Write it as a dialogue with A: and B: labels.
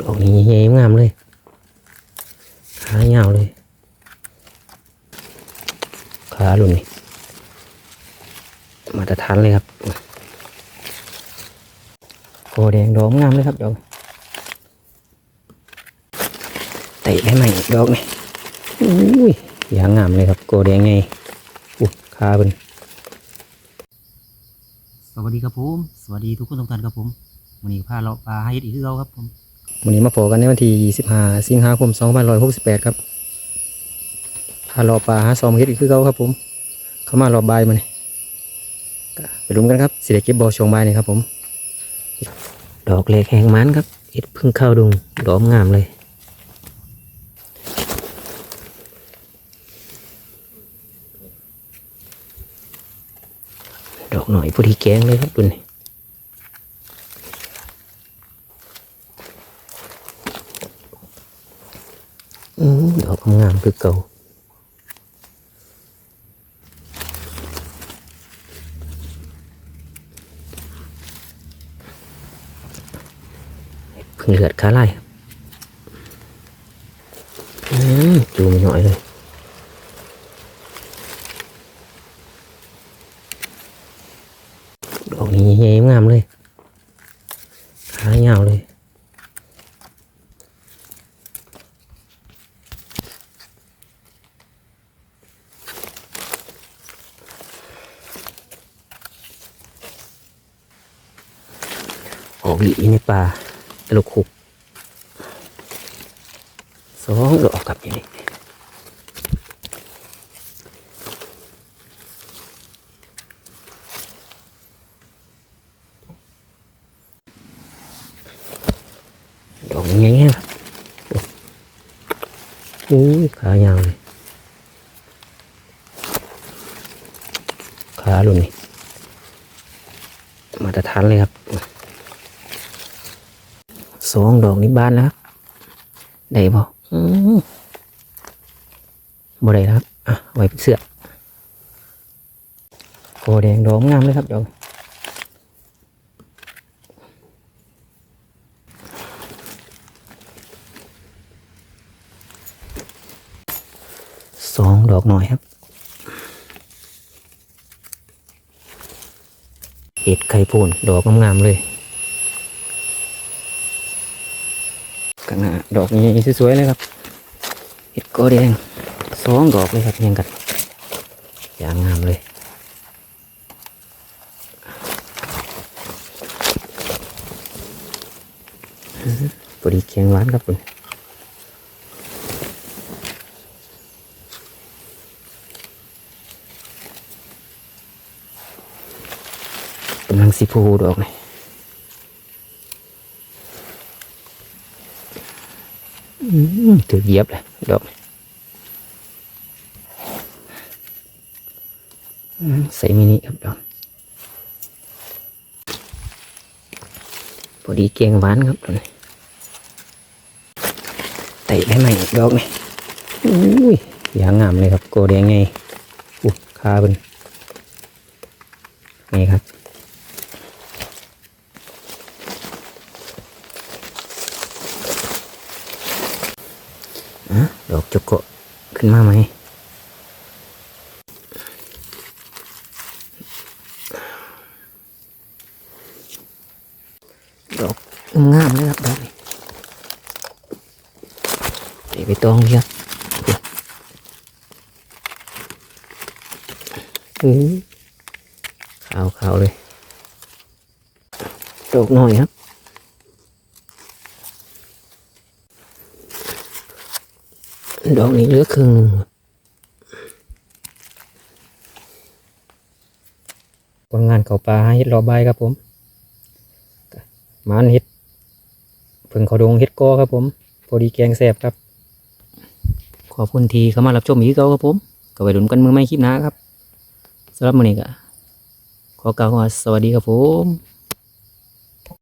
A: ดอกนี้ใหญ่งามเลยขายาเลย ขาหลุนนี่มาตรฐานเลยครับโกแดงดอกงามเลยครับดอกเตะได้ไหมดอกนี่อุ้ยยางงามเลยครับโกแดงไงอุ๊ยขาเป็น
B: สวัสดีครับผม สวัสดีทุกคนทุกท่านครับผมวันนี้พาเราปลาให้อีกคือเราครับผม
A: วันนี้มาโผกันในวันที่ 25 สิงหาคม 2568 ครับพารอปลาหาซอมเฮ็ดอีกคือเขาครับผม เขามารอบบ่ายมานี่ไปรุมกันครับสิได้เก็บบอชวงบายนี่ครับผม ดอกเล็กแหงมันครับเฮ็ดพึ่งเข้าดุงดอกงามเลยดอกหน่อยผู้ที่แกงเลยครับดุนี่ อืมดอกงามๆคือเก่าเพิ่งเลือด ของหน่อยเลยดอกนี้ใหญ่าเลยขายาวเลยออกอีในป่าตะลุกขุกสองดอกกับอย่างนี้ดอกอย่างเงี้ยครับอุ้ยขายาวเลยขาลุนนี่มาตรฐานเลยครับ สองดอกนี้บานแล้วครับได้บ่อืมบ่ได้แล้วครับอะไว้เป็นเสื้อโกแดงดอกงามเลยครับดอกสองดอกหน่อยครับเห็ดไข่ปูนดอกงามๆเลย กันนะดอกนี้สวยๆเลยครับเห็ดกอแดงสองดอกเลยครับเรียังกันอย่างงามเลยอื้อหือพอดีเคียงหวานครับคุณกำลังสิพูดอกเลย อืม ถือเยียบเลยดอกใส่มินิครับดอกพอดีเกียงหวานครับดอกนี้เตะได้ไหมดอกนี่อุ้ยยางงามเลยครับโกแดงไงอุ๊ยคาเป็นนี่ครับ ดอกจุกโกขึ้นมาไหมดอกงามเลยครับดอกนี้เดี๋ยวไปตองเยอะอือขาวขาวๆเลยดอกหน่อยครับ ดอกนี้เหลือครึ่งหนึ่งผลงานเขาปลาเฮ็ดรอบใบายครับผมหมานเฮ็ดเพิ่งเขาดงเฮ็ดกอครับผมพอดีแกงแซ่บครับ ขอบคุณทีเข้ามารับชมอีกเก่าครับผมก็ไปดุนกันมือไม่คลิปหน้าครับสำหรับมื้อนี้ก็ขอกล่าวคำว่าสวัสดีครับผม